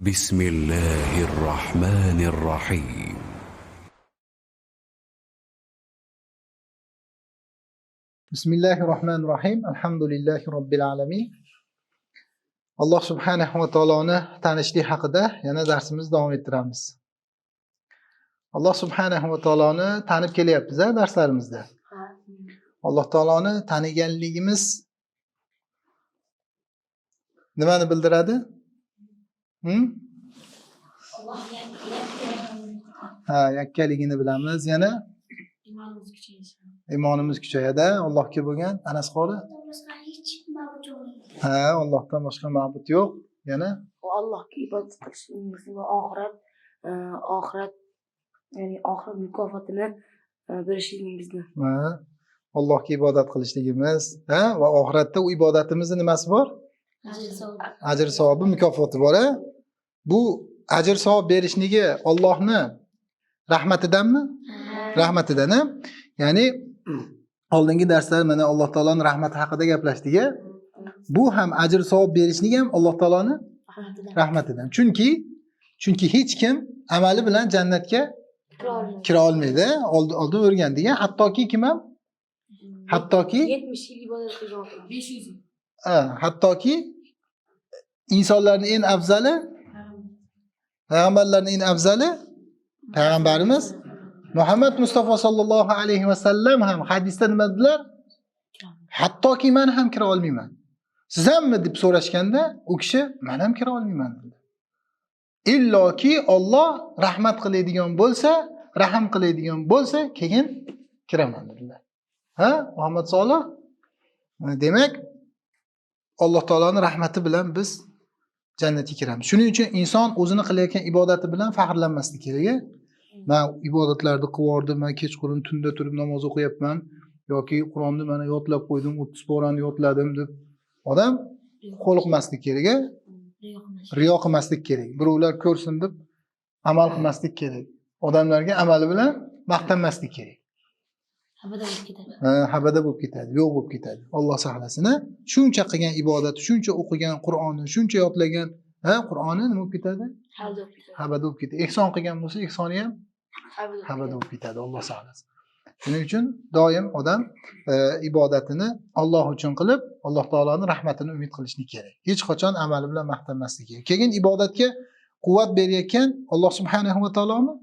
بسم الله الرحمن الرحيم bismillahi rohmanir rohim alhamdulillahi robbil alamin alloh subhanahu va taoloni tanishlik haqida yana darsimizni davom ettiramiz alloh subhanahu va taoloni tanib kelyapmiz a darslarimizda alloh taoloni taniganligimiz nimani bildiradi Hmm? Ha yakkaligini bilamiz. Yana? Imonimiz kuchayishi iymonimiz kuchayadi allohga bo'lgan. Anas yo'q ha allohdan boshqa ma'bud yo'q. Yana? Allohga ibodat qilishimizni va oxirat e, oxirat ya'ni oxirat mukofotini e, berishligingizni ha, allohga ibodat qilishligimiz ha va oxiratda u ibodatimizni nimasi bor? Ajr savobi mukofoti bor a bu ajr savob berishligi ollohni rahmatidanmi? Rahmatidan ya'ni oldingi darslar mana alloh taoloni rahmati haqida gaplashdik bu ham ajr savob berishligi ham alloh taoloni rahmatidan. chunki chunki hech kim amali bilan jannatga kira olmaydi. Oldin o'rgandik hattoki kim ham? Hattoki yetmish yil ibodat qilgan besh yuz ha, hattoki insonlarni eng afzali payg'ambarlarni eng afzali payg'ambarimiz muhammad mustafa sollallohu alayhi vasallam ham hadisda nima dedilar hattoki man ham kira olmayman. Siz hammi deb so'rashganda u kishi man ham kira olmayman dedi. Illoki olloh rahmat qiladigan bo'lsa rahm qiladigan bo'lsa keyin kiraman dedilar. Ha muhammad solih? Demak alloh taoloni rahmati bilan biz jannatga kiramiz shuning uchun inson o'zini qilayotgan ibodati bilan faxrlanmasligi kerak man ibodatlarni qilyaptim man kechqurun tunda turib namoz o'qiyapman yoki qur'onni mana yodlab qo'ydim o'ttiz porani yodladim deb odam qo'liqmaslik kerak. Riyo qilmaslik kerak. Birovlar ko'rsin deb amal qilmaslik kerak. Odamlarga amali bilan maqtanmaslik kerak habada bo'lib ketadi. Yo'q bo'lib ketadi. Alloh saqlasin a shuncha qilgan ibodati shuncha o'qigan qur'onni shuncha yodlagan ha qur'oni nima bo'lib ketadi? Habada bo'lib ketadi. Ehson qilgan bo'lsa ehsoni ham habada bo'lib ketadi. alloh saqlasin. Shuning uchun doim odam e, ibodatini olloh uchun qilib alloh taoloni rahmatini umid qilishlik kerak. Hech qachon amali bilan maqtanmaslik kerak. Keyin ibodatga quvvat berayotgan alloh subhanahu va taolomi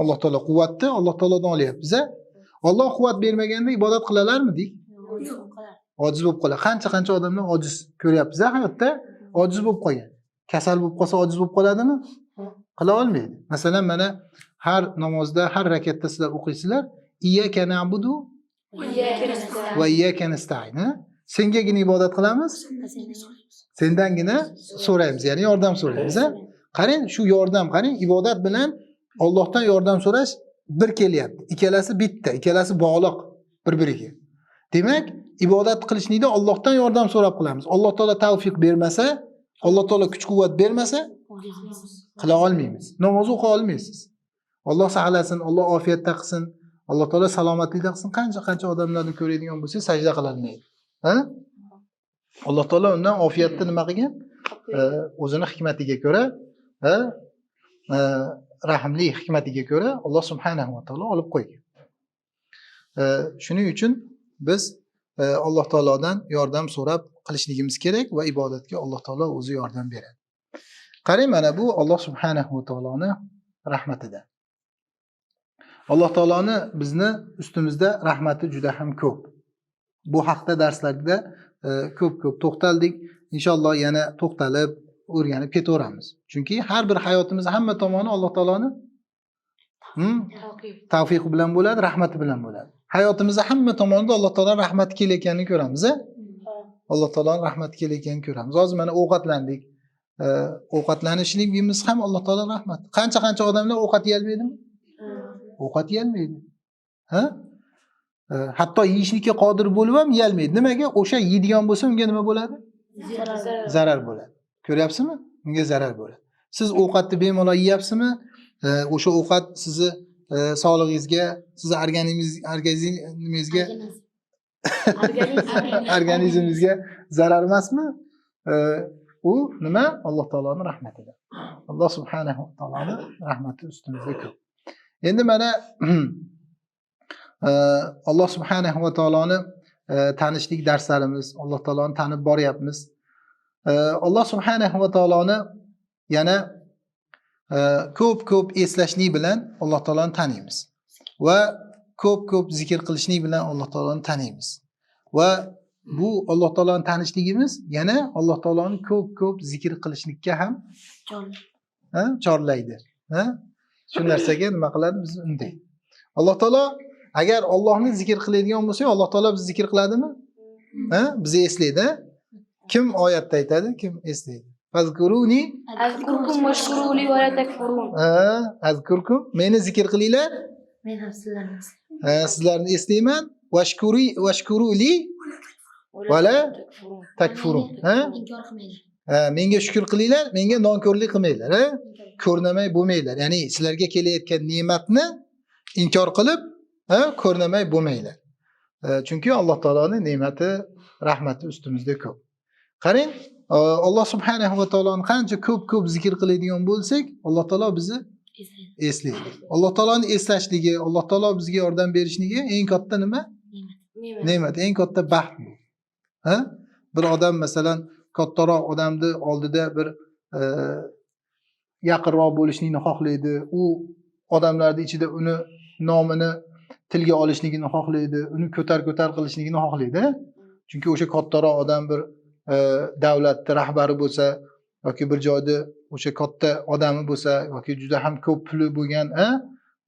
alloh taolo quvvatni alloh taolodan olyapmiz a olloh quvvat bermaganda ibodat qilalarmidik ojiz bo'lib qoladi. Qancha qancha odamlar ojiz ko'ryapmiz hayotda ojiz bo'lib qolgan. Kasal bo'lib qolsa ojiz bo'lib qoladimi? Qila olmaydi. Masalan mana har namozda har rakatda sizlar o'qiysizlar iyyaka na'budu va iyyaka nasta'in. sengagina ibodat qilamiz? Sendangina so'raymiz ya'ni yordam so'raymiz qarang shu yordam qarang ibodat bilan ollohdan yordam so'rash bir kelyapti. Ikkalasi bitta ikkalasi bog'liq bir biriga demak ibodat qilishlikda ollohdan yordam so'rab qilamiz. Alloh taolo tavfiq bermasa alloh taolo kuch quvvat bermasa qila olmaymiz. Namoz o'qiy olmaysiz. Alloh saqlasin alloh ofiyatda qilsin alloh taolo salomatlikda qilsin. Qancha qancha odamlarni ko'radigan bo'lsangiz sajda qilolmaydi ha? Alloh taolo undan ofiyatni nima qilgan? O'zini hikmatiga ko'ra rahmli hikmatiga ko'ra alloh subhanahu va taolo olib qo'ygan. E, shuning uchun biz e, alloh taolodan yordam so'rab qilishligimiz kerak va ibodatga alloh taolo o'zi yordam beradi. Qarang mana bu alloh subhanahu va taoloni rahmatidan. Alloh taoloni bizni ustimizda rahmati juda ham ko'p. Bu haqda darslarda e, ko'p ko'p to'xtaldik. Inshaalloh yana to'xtalib o'rganib ketaveramiz. Chunki har bir hayotimiz hamma tomoni alloh taoloni hmm, tavfiqi bilan bo'ladi rahmati bilan bo'ladi. Hayotimizni hamma tomonida alloh taolo rahmati kelayotganini ko'ramiz a alloh taoloni rahmati kelayotganini ko'ramiz. Hozir mana ovqatlandik. E, ovqatlanishligimiz ham alloh taolo rahmati qancha qancha odamlar ovqat yeyolmaydimi? Ovqat yeyolmaydi. Ha? E, hatto yeyishlikka qodir bo'lib ham yeyolmaydi. Nimaga? O'sha yeydigan bo'lsa unga nima bo'ladi? Zarar bo'ladi ko'ryapsizmi? Unga zarar bo'ladi. Siz ovqatni bemalol yeyapsizmi? O'sha ovqat sizni e, sog'lig'ingizga sizni organizmingiz- organizmingizga organizmingizga zarar emasmi? U nima? Alloh taoloni rahmatida alloh subhanahu va taoloni rahmati ustimizda ko'p. Endi mana e, alloh subhanahu va taoloni e, tanishlik darslarimiz alloh taoloni tanib boryapmiz alloh subhanahu va taoloni yana e, ko'p ko'p eslashlik bilan alloh taoloni taniymiz. Va ko'p ko'p zikr qilishlik bilan alloh taoloni taniymiz. Va bu alloh taoloni tanishligimiz yana alloh taoloni ko'p ko'p zikr qilishlikka ham chorlaydi. Ha? shu narsaga nima qiladi? Bizni undaydi alloh taolo agar ollohni zikr qiladigan bo'lsak alloh taolo bizni zikr qiladimi? Ha? bizni eslaydi? Kim oyatda aytadi kim eslaydi? Fazkuruni. Azkurkum va takfurun. ha, azkurkum meni zikr qilinglar. Men ham sizlarni ha, sizlarni eslayman. Vashkuri vashkuruli. Vala takfurun. takfurun ha? Inkor qilmaydi. ha, menga shukur qilinglar menga nonko'rlik qilmanglar ha? ko'rnamay bo'lmanglar. Ya'ni sizlarga kelayotgan ne'matni inkor qilib ha, ko'rnamay bo'lmanglar. Chunki alloh taoloni ne'mati rahmati ustimizda ko'p qarang e, alloh subhanahu va taoloni qancha ko'p ko'p zikr qiladigan bo'lsak alloh taolo bizni Eslaydi. alloh taoloni eslashligi alloh taolo bizga yordam berishligi eng katta nima? Ne'mat. eng katta baxt bu. Ha? Bir odam masalan kattaroq odamni oldida bir e, yaqinroq bo'lishlikni xohlaydi. U odamlarni ichida uni nomini tilga olishligini xohlaydi uni ko'tar ko'tar qilishligini xohlaydi chunki o'sha kattaroq odam bir Э, davlatni rahbari bo'lsa yoki bir joyda o'sha katta odami bo'lsa yoki juda ham ko'p puli bo'lgan a,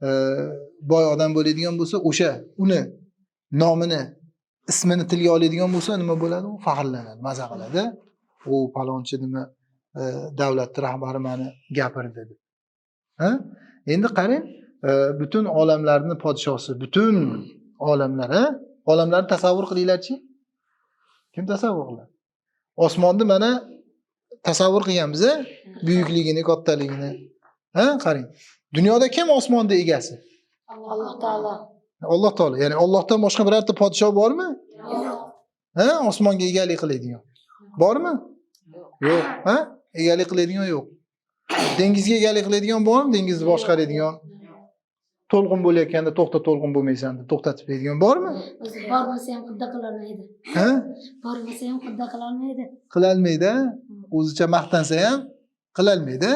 э, boy odam bo'ladigan bo'lsa o'sha uni nomini ismini tilga oladigan bo'lsa nima bo'ladi? U faxrlanadi maza qiladi. U palonchi nima э, davlatni rahbari mani gapirdi deb. Ha? endi qarang butun olamlarni podshosi butun olamlar ha? olamlarni tasavvur qilinglarchi. Kim tasavvur qiladi? Osmonni mana tasavvur qilganmiz buyukligini kattaligini. Ha qarang. Dunyoda kim osmonni egasi? Alloh taolo. alloh taolo. Ya'ni ollohdan boshqa birorta podsho bormi? Ha osmonga egalik qiladigan. Bormi? Yo'q. Ha egalik qiladigan yo'q. Dengizga egalik qiladigan bormi? Dengizni boshqaradigan to'lqin bo'layotganda to'xta to'lqin bo'lmaysan deb to'xtatib beradigan bormi? O'zi bor bo'lsa ham xuddi qilolmaydi. ha? Bor bo'lsa ham xuddi qilolmaydi. qilolmaydi ha? o'zicha maqtansa ham qilolmaydi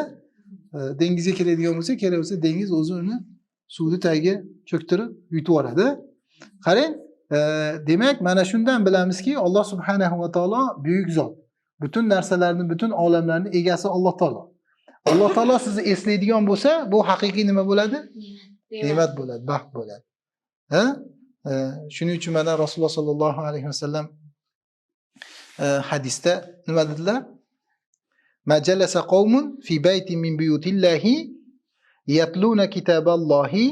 dengizga kiradigan bo'lsa kerak bo'lsa dengiz o'zi uni suvni tagiga cho'ktirib yutib yuboradi. Qarang demak mana shundan bilamizki alloh subhanahu va taolo buyuk zot. Butun narsalarni butun olamlarni egasi alloh taolo. Alloh taolo sizni eslaydigan bo'lsa bu haqiqiy nima bo'ladi ne'mat bo'ladi baxt bo'ladi. Ha? Shuning uchun mana rasululloh sollallohu alayhi vasallam e, hadisda nima dedilar? Majalasa qavmun fi baytin min buyutillahi yatluna kitaballohi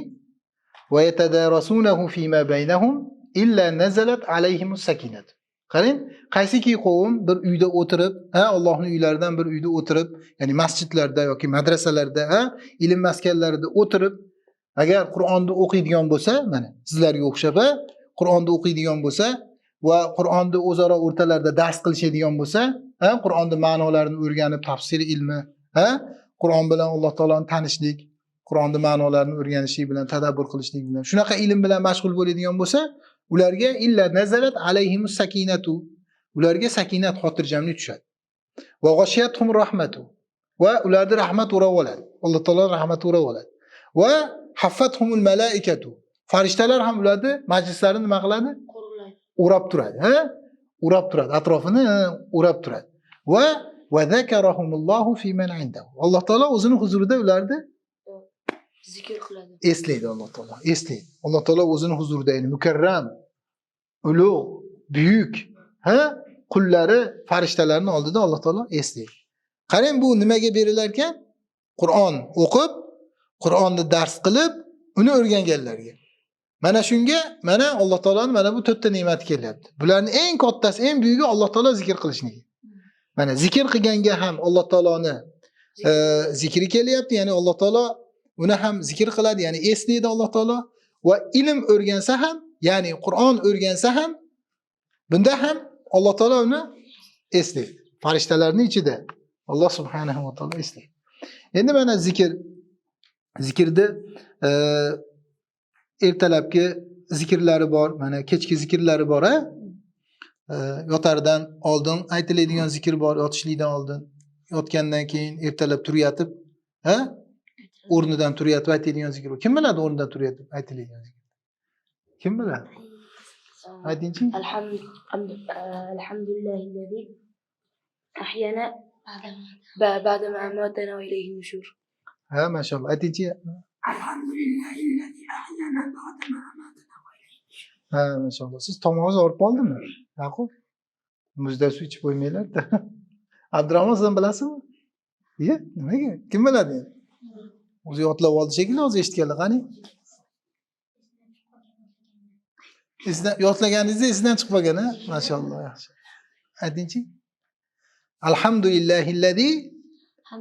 va yatadarasunahu fima baynahum illa nazalat alayhim sakinat. Qarang qaysiki qavm bir uyda o'tirib ha allohni uylaridan bir uyda o'tirib ya'ni masjidlarda yoki madrasalarda ha ilm maskanlarida o'tirib agar qur'onni o'qiydigan bo'lsa mana sizlarga o'xshab qur'onni o'qiydigan bo'lsa va qur'onni o'zaro o'rtalarida dars qilishadigan bo'lsa ha qur'onni ma'nolarini o'rganib tafsir ilmi ha qur'on bilan alloh taoloni tanishlik qur'onni ma'nolarini o'rganishlik bilan tadabbur qilishlik bilan shunaqa ilm bilan mashg'ul bo'ladigan bo'lsa ularga illa nazarat alayhimus sakinatu ularga sakinat xotirjamlik tushadi. Va g'oshiyatuhum rahmatu va ularni rahmat o'rab oladi alloh taolo rahmati o'rab oladi va haffathumul malaikatu farishtalar ham ularni majlislarini nima qiladi? O'rab turadi ha? O'rab turadi atrofini o'rab turadi. Va va zakarahumullohu fi man indahu. Alloh taolo o'zini huzurida ularni Zikr qiladi. eslaydi alloh taolo eslaydi. Alloh taolo o'zini huzurida ya'ni mukarram ulug' buyuk ha? Qullari farishtalarni oldida alloh taolo eslaydi. Qarang bu nimaga berilar ekan qur'on o'qib qur'onni dars qilib uni o'rganganlarga mana shunga mana alloh taoloni mana bu to'rtta ne'mati kelyapti. Bularni eng kattasi eng buyugi alloh taolo zikr qilishligi mana zikr qilganga ham alloh taoloni e, zikri kelyapti ya'ni alloh taolo uni ham zikr qiladi ya'ni eslaydi alloh taolo. Va ilm o'rgansa ham ya'ni qur'on o'rgansa ham bunda ham alloh taolo uni eslaydi farishtalarni ichida alloh subhanahu va taolo eslaydi endi mana zikr zikrni e, ertalabki zikrlari bor mana kechki zikrlari bor a E, yotardan oldin aytiladigan zikr bor yotishlikdan oldin yotgandan keyin ertalab turyatib ha o'rnidan turyatib aytadigan zikr bor kim biladi o'rnidan turyatib aytiladigan zikr kim biladi aytingchi الحمد الحمد- آه، الحمد لله الذي أحيانا ب- بعدما أماتنا وإليه النشور ha mashalloh aytingchi ha mashalloh siz tomog'ingiz og'rib qoldimi yaqub muzda suv ichib qo'ymanglarda abdurahmon siz ham bilasizmi iye nimaga kim biladi endi o'zi yodlab oldi shekilli hozir eshitganlar qani esdan yodlaganingizda esdan chiqib qolgan a mashalloh yaxshi aytingchi alhamdulillahillazi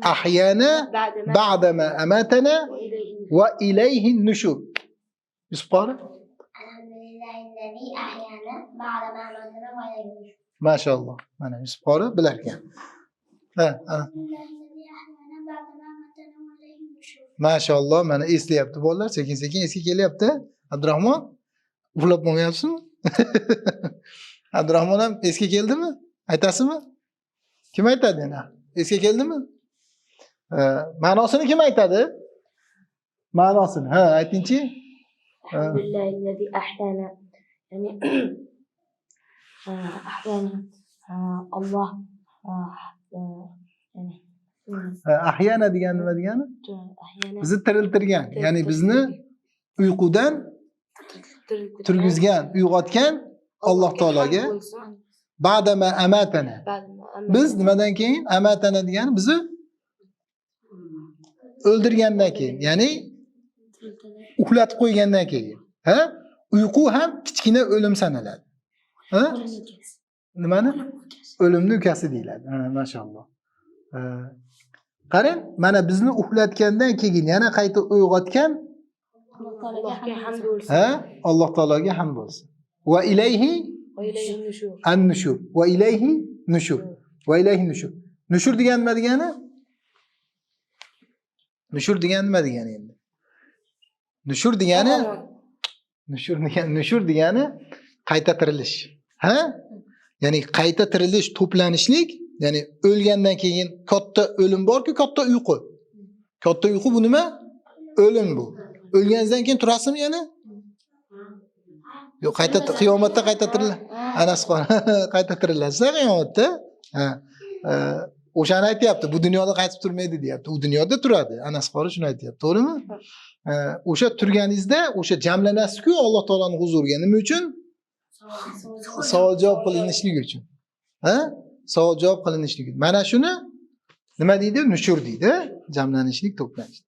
ahyana ba'deme emetene ve ileyhin nüşur. Yusuf Bari. Maşallah. Mana Yusuf Bari bilerken. Ha, ha. Maşallah. Mana esleyapti bolalar. Sekin sekin eski kelyapti. Abdurahmon uxlab bo'lmayapsizmi abdurahmon ham esga keldimi aytasizmi kim aytadi yana esga keldimi ma'nosini kim aytadi? Ma'nosini ha aytingchi. Ya'ni ahyana degani nima degani? Bizni tiriltirgan. Ya'ni bizni uyqudan turgizgan uyg'otgan alloh taologa. badama amatana. Biz nimadan keyin amatana degani? Bizni o'ldirgandan keyin ya'ni uxlatib qo'ygandan keyin ha? Uyqu ham kichkina o'lim sanaladi ha? Nimani? O'limni ukasi deyiladi ha mashaalloh qarang mana bizni uxlatgandan keyin yana qayta uyg'otgan ha? Alloh taologa ham bo'lsin. Va ilayhi an nushur. va ilayhi nushur. Va ilayhi nushur. Nushur degani nima degani? Nushur degani nima degani endi nushur degani nushur degani nushur degani qayta tirilish ha ya'ni qayta tirilish to'planishlik ya'ni o'lgandan keyin katta o'lim borku katta uyqu katta uyqu bu nima o'lim bu. O'lganingizdan keyin turasizmi yana yo'q qayta qiyomatda qayta tiriladi anas qayta tirilasiz qiyomatda ha. E, o'shani aytyapti bu dunyoda qaytib turmaydi deyapti. U dunyoda turadi anas qori shuni aytyapti to'g'rimi? O'sha turganingizda o'sha jamlanasizku alloh taoloni huzuriga. Nima uchun? Savol javob qilinishligi uchun. Ha? Savol javob qilinishligi mana shuni nima deydi? Nushur deydi. Jamlanishlik to'planish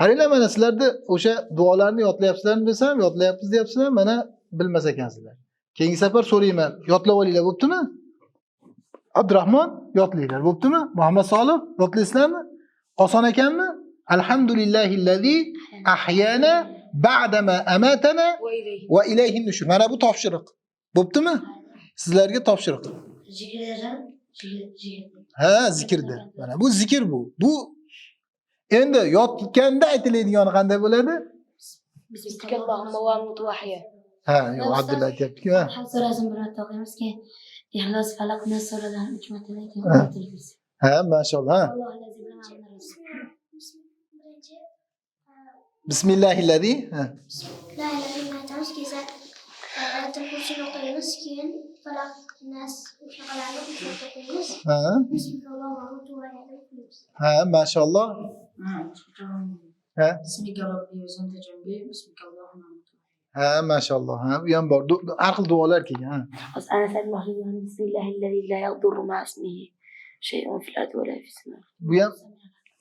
qaranglar mana sizlarda o'sha duolarni yodlayapsizlarmi desam yodlayapmiz deyapsizlar mana bilmas ekansizlar. Keyingi safar so'rayman yodlab olinglar bo'ptimi Abdurrahman yotlaydilar bo'ptimi? Muhammad solih yotlaysizlarmi oson ekanmi? Alhamdulillahillazi ahyana ba'dama amatana va ilayhin nushur mana bu topshiriq. Bo'ptimi? Sizlarga topshiriq. Ha zikrda mana bu zikr bu. Bu endi yotganda aytiladigani qanday bo'ladi? Ha yo'q abdulla aytyaptiki ha Ham surasini bir marta o'qiymiz keyin Ixlos Falaq Nas suradan uch martadan keyin Ha. o'qiymiz. ha mashalloh ha Alloh lazi bilan amalimiz. bismillahillazi ha La ilahe aytamiz keyin ayatul kursini o'qiymiz keyin falaq nas shaqalarni uch marta o'qiymiz ha bismillah va o'qiymiz ha mashalloh ha باسمك ربي وزنت جنبي باسمك اللهم أموت ha mashalloh ha bu ham bor Du- har xil duolar kelgan ha بس أنا سعد محمود يعني بسم الله الذي لا يضر مع اسمه شيء في الأرض ولا في السماء bu ham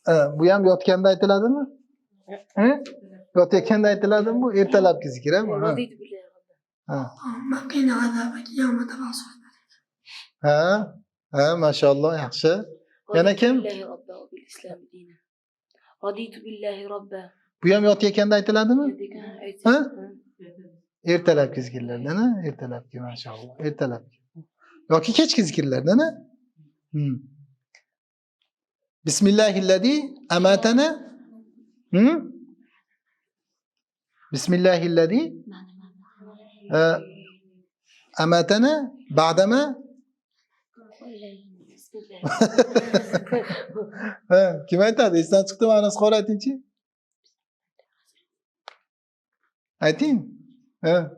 ha, bu ham yotganda aytiladimi Ha? yotayotganda aytiladimi bu ertalabki zikr ha bu? ha رضيت بالله ربا ha مقنا عذابك يوم تبعث ha ha mashalloh yaxshi Yana رضيت kim? بالله ربا وبالإسلام دينا رضيت بالله ربا bu ham yotayotganda aytiladimi ها؟ Ha? ertalabki zikrlardan ha? ertalabki mashalloh ertalabki yoki kechki zikrlardan ha? Hmm. Bismillahilladi amatana. Hı? Bismillahilladi e, amatana ba'dama kim aytadi? Esdan chiqdi ma'nosi qora I think. Yeah.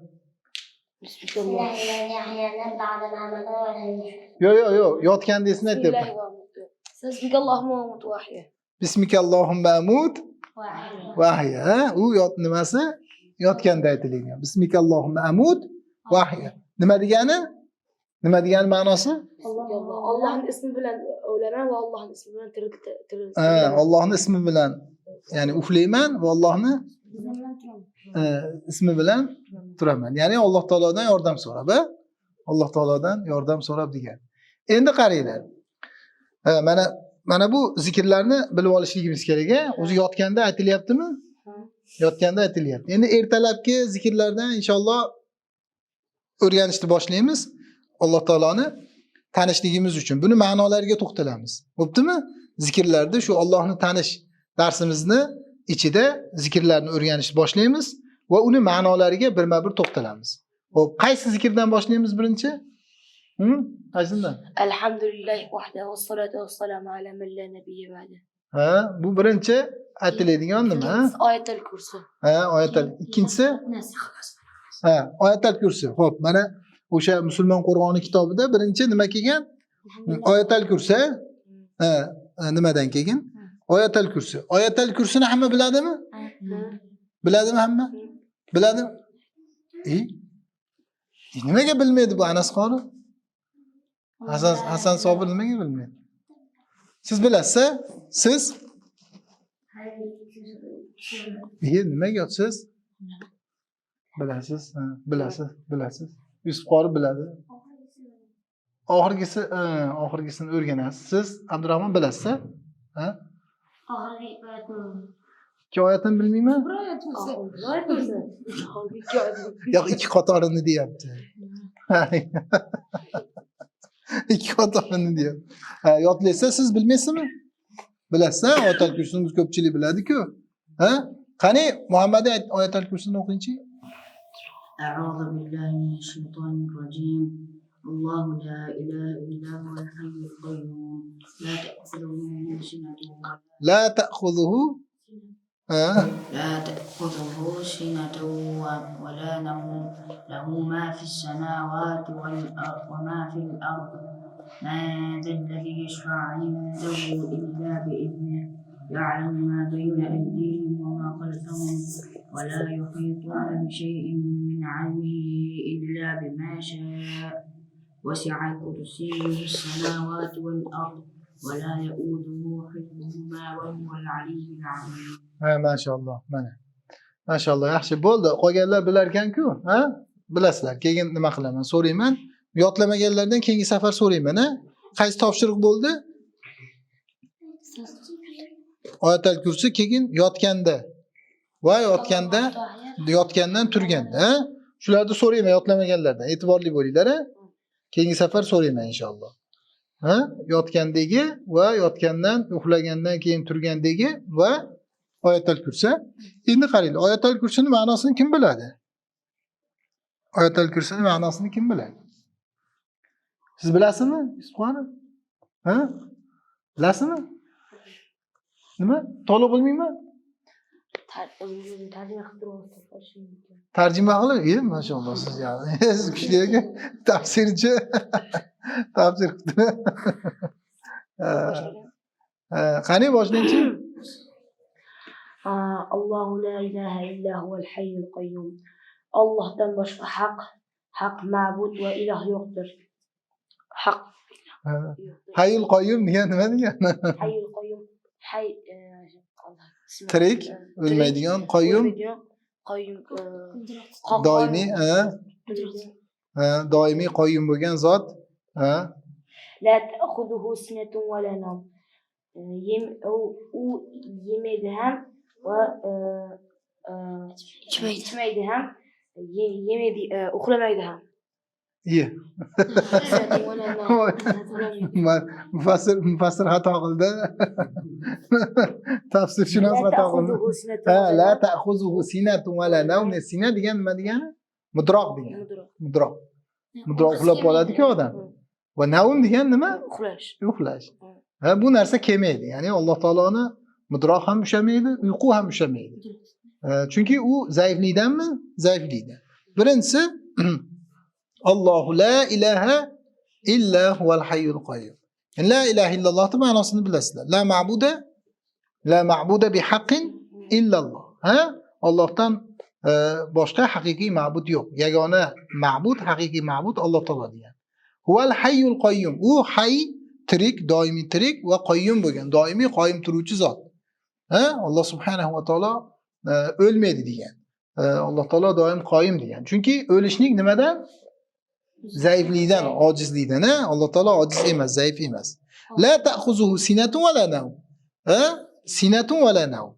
Yo yo yo. Yotken desin et yapma. Bismikallahumma amut vahye. Bismikallahumma amut vahye. U yot nimasi? Yotganda aytilgan. Bismikallahumma amut vahye. Nima degani? Nima degani ma'nosi? Allohning ismi bilan o'laman va Allohning ismi bilan tirik. Allohning ismi bilan ya'ni uxlayman va Allohning ismi bilan turaman. Ya'ni Alloh taolodan yordam so'rab. Alloh taolodan yordam so'rab degan. Endi qaranglar. Mana mana bu zikrlarni bilib olishligimiz kerak. O'zi yotganda aytilyaptimi? Yotganda aytilyapti. Endi ertalabki zikrlardan inshaalloh o'rganishni boshlaymiz. Alloh taoloni tanishligimiz uchun buni ma'nolariga to'xtalamiz. Bo'ptimi? Zikrlarda shu Allohni tanish darsimizni ichida zikrlarni o'rganishni boshlaymiz va uni ma'nolariga birma-bir to'xtalamiz. Xo'p, qaysi zikrdan boshlaymiz birinchi? Hm? Qaysidan? Alhamdulillah salatu vassalamu ala man la nabiyya ba'da. Ha, bu birinchi aytiladigan nima? ha? Oyatul kursi. Ha, oyatal. Ikkinchisi ha, oyatal kursi. Xo'p, mana o'sha musulmon Qur'oni kitobida birinchi nima kelgan? Oyatal kursi. nimadan kelgan? Oyatal kursi. Oyatal kursini hamma biladimi? Biladimi hamma? Biladimi? E? E, nimaga bilmaydi bu Anas qori? Hasan Hasan Sobir nimaga bilmaydi? Siz bilasiz? Siz? E, nimaga siz? Bilasiz, bilasiz, bilasiz. Yusuf qori biladi. Oxirgisi, oxirgisini o'rganasiz. Siz Abdurahmon bilasiz? Ha? Hikayetten bilmeyeyim mi? Ya iki katarını diye yaptı. iki katarını diye. Ha, yodlaysa siz bilmeysiz mi? Bilasiz ha? Oyatel kürsünüz köpçülüğü biledi-ku. Ha? Qani Muhammad'ı Oyatel kürsünü okuyun ki? Euzu billahi mineşşeytanirracim. الله لا إله إلا هو الحي القيوم. لا تأخذه سنة ولا- La ta'khudhuhu ha? لا تأخذه سنة ولا نوم. له ما في السماوات والأرض وما في الأرض. ما ذا الذي يشفع عنده إلا بإذنه. يعلم ما بين أيديهم وما خلفهم ولا يحيطون بشيء من علمه إلا بما شاء. وسع كرسيه السماوات والأرض ولا يؤوده حفظهما وهو العلي العظيم Ha, mashaalloh. Mana. Mashaalloh, yaxshi bo'ldi. Qolganlar bilar ekan-ku, ha? Bilasizlar. Keyin nima qilaman? So'rayman. Yodlamaganlardan keyingi safar so'rayman, ha? Qaysi topshiriq bo'ldi? Oyatul kursi keyin yotganda va yotganda yotgandan turganda, ha? Shularni so'rayman yodlamaganlardan. E'tiborli bo'linglar, ha? Keyingi safar so'rayman inshaalloh. Ha? Yotgandagi va yotgandan uxlagandan keyin turgandagi va oyatal kursi. Endi qaranglar, oyatal kursini ma'nosini kim biladi? oyatal kursini ma'nosini kim biladi? Siz bilasizmi? Yusufxonim? Ha? Bilasizmi? Nima? tolib bilmayman. Ter, tercüme kıtır olsun. Tercüme alır iyi mi hoş olmasız yani. Kişiye tafsirci. Tafsir kıtır. Kani başlayınca? Allahu la ilahe illa huvel hayyul kayyum. Allah'tan başka hak, hak mabud ve ilah yoktur. Hak. Hayyul kayyum diye ne diyor? Hayyul kayyum. Hay, e, Trik, median, kayyum, kayyum, daimi, ha, ha, daimi kayyum bugün zat, ha. tirik o'lmaydigan qoyum qoyum doimiy doimiy qoyum bo'lgan zot u yemaydi ham va e, e, ichmaydi ham yemaydi e, uxlamaydi ham iye mufassir xato qildi tafsirshunos xato qildi la نوم. ta'khuzuhu sinatun va la nawm sina degan nima degani mudroq degani مدرك. mudroq mudroq uxlab qoladiku odam va navm degan nima uxlash uxlash ha bu narsa kelmaydi ya'ni alloh taoloni mudroq ham ushlamaydi uyqu ham ushlamaydi chunki u zaiflikdanmi zaiflikdan birinchisi Allahu la ilahe illa huvel hayyul kayyum. Yani la ilahe illallah'ın manasını bilasizler. La ma'bude la ma'bude bi hakkin illallah. Ha? Allah'tan e, başka hakiki ma'bud yok. Yegane ma'bud, hakiki ma'bud Allah Teala diye. Huvel hayyul kayyum. U hay tirik, daimi tirik ve kayyum bo'lgan. Daimi qoyim turuvchi zot. Ha? Alloh subhanahu va taolo e, o'lmaydi degan. E, Alloh taolo doim qoyim degan. Chunki o'lishlik nimadan? Zaiflikdan ojizlikdan ha? Alloh taolo ojiz emas zaif emas. La ta'khuzuhu sinatun va la nawm. Sinatun va la nawm.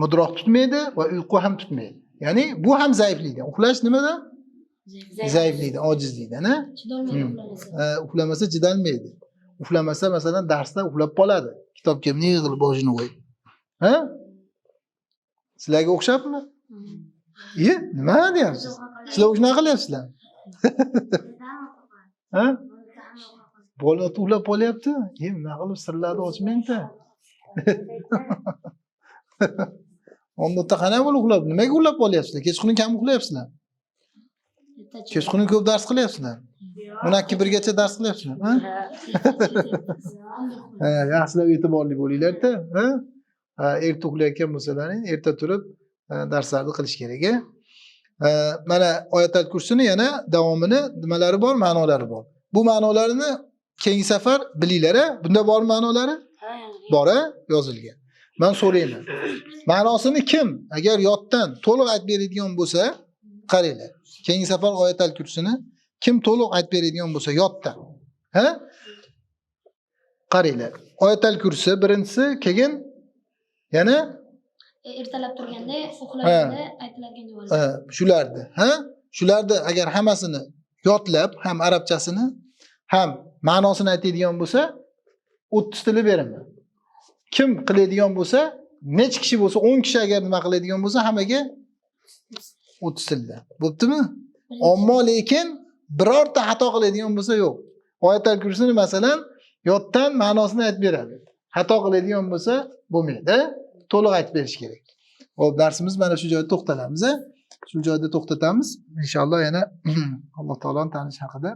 Mudroq tutmaydi va uyqu ham tutmaydi. Ya'ni bu ham zaiflikdan uxlash nimadan zaiflikdan ojizlikdan Hmm. Ha, uxlamasa chidolmaydi. Uxlamasa masalan darsda uxlab qoladi. Kitobga qilib boshini qo'yib. Ha? Sizlarga o'xshabmi iye nima deyapsiz? Sizlar shunaqa qilyapsizlar? Ha? Bola uxlab qolyapti. E nima qilib sirlarni ochmangda. Onda qanday bo'lib uxlab nimaga uxlab qolyapsizlar? Kechqurun kam uxlayapsizlar. Kechqurun ko'p dars qilyapsizlar. O'n ikki birgacha dars qilyapsizlar yaxshilab e'tiborli bo'linglarda erta uxlayotgan bo'lsalaring erta turib darslarni qilish kerak a Ha, mana oyatal kursini yana davomini nimalari bor? Ma'nolari bor. Bu ma'nolarini keyingi safar bilinglar a bunda bor ma'nolari? Bor a yozilgan. Man so'rayman. Ma'nosini kim agar yoddan to'liq aytib beradigan bo'lsa qaranglar. Keyingi safar oyatal kursini kim to'liq aytib beradigan bo'lsa yoddan ha? Qaranglar. Oyatal kursi birinchisi keyin yana ertalab turganda uxlaganda aytiladigan duolar ha, shularni ha? Shularni agar hammasini yodlab ham arabchasini ham ma'nosini aytadigan bo'lsa o'ttiz tili beraman kim qiladigan bo'lsa nechi kishi bo'lsa o'n kishi agar nima qiladigan bo'lsa hammaga o'ttiz tilda. Bo'ptimi? Ammo lekin birorta xato qiladigan bo'lsa yo'q. Oyatal kursini masalan yoddan ma'nosini aytib beradi. Xato qiladigan bo'lsa bo'lmaydi to'liq aytib berish kerak. Hop darsimiz mana shu joyda to'xtalamiz a shu joyda to'xtatamiz. Inshaalloh yana alloh taoloni tanish haqida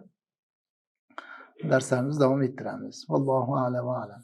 darslarimizni davom ettiramiz. Allohu alam va alam.